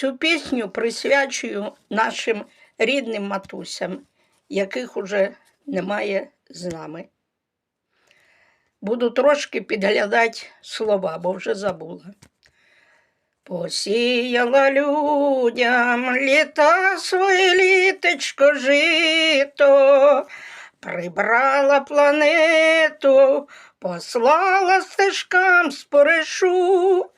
Цю пісню присвячую нашим рідним матусям, яких уже немає з нами. Буду трошки підглядати слова, бо вже забула. Посіяла людям літа своє літечко жито, прибрала планету, послала стежкам споришу,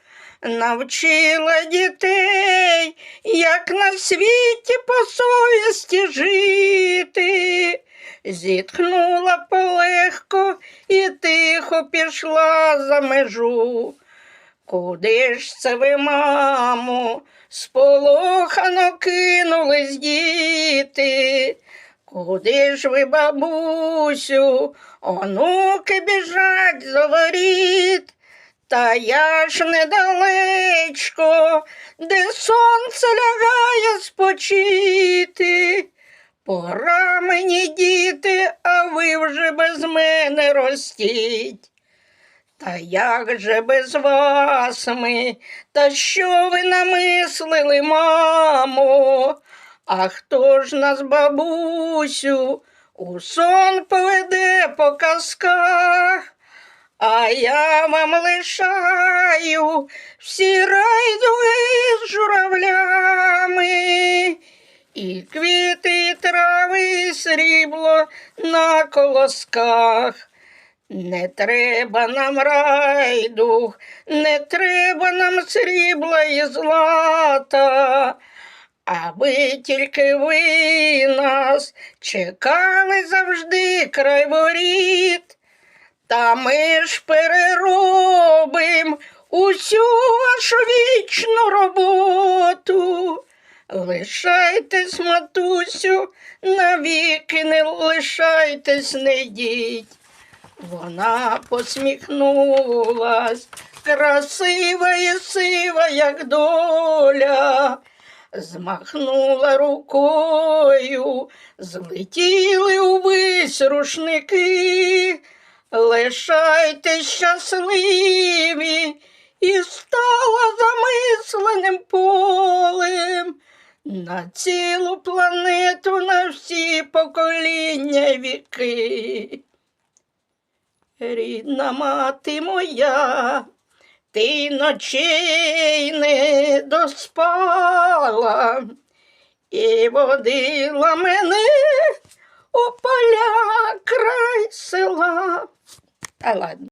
навчила дітей, як на світі по совісті жити. Зітхнула полегко і тихо пішла за межу. Куди ж це ви, мамо, сполохано кинулись діти? Куди ж ви, бабусю, онуки біжать за воріт? Та я ж недалечко, де сонце лягає спочити. Пора мені, діти, а ви вже без мене ростіть. Та як же без вас ми? Та що ви намислили, мамо? А хто ж нас, бабусю, у сон поведе по казках? А я вам лишаю всі райдуги з журавлями, і квіти, трави, срібло на колосках. Не треба нам райдух, не треба нам срібла і злата, аби тільки ви нас чекали завжди край воріт. Та ми ж переробим усю вашу вічну роботу. Лишайтесь, матусю, навіки не лишайтесь, не йдіть. Вона посміхнулась, красива і сива, як доля, змахнула рукою, злетіли увесь рушники, лишайтесь щасливі і стала замисленим полем на цілу планету, на всі покоління віки. Рідна мати моя, ти ночей не доспала і водила мене у поля край села. А ладно.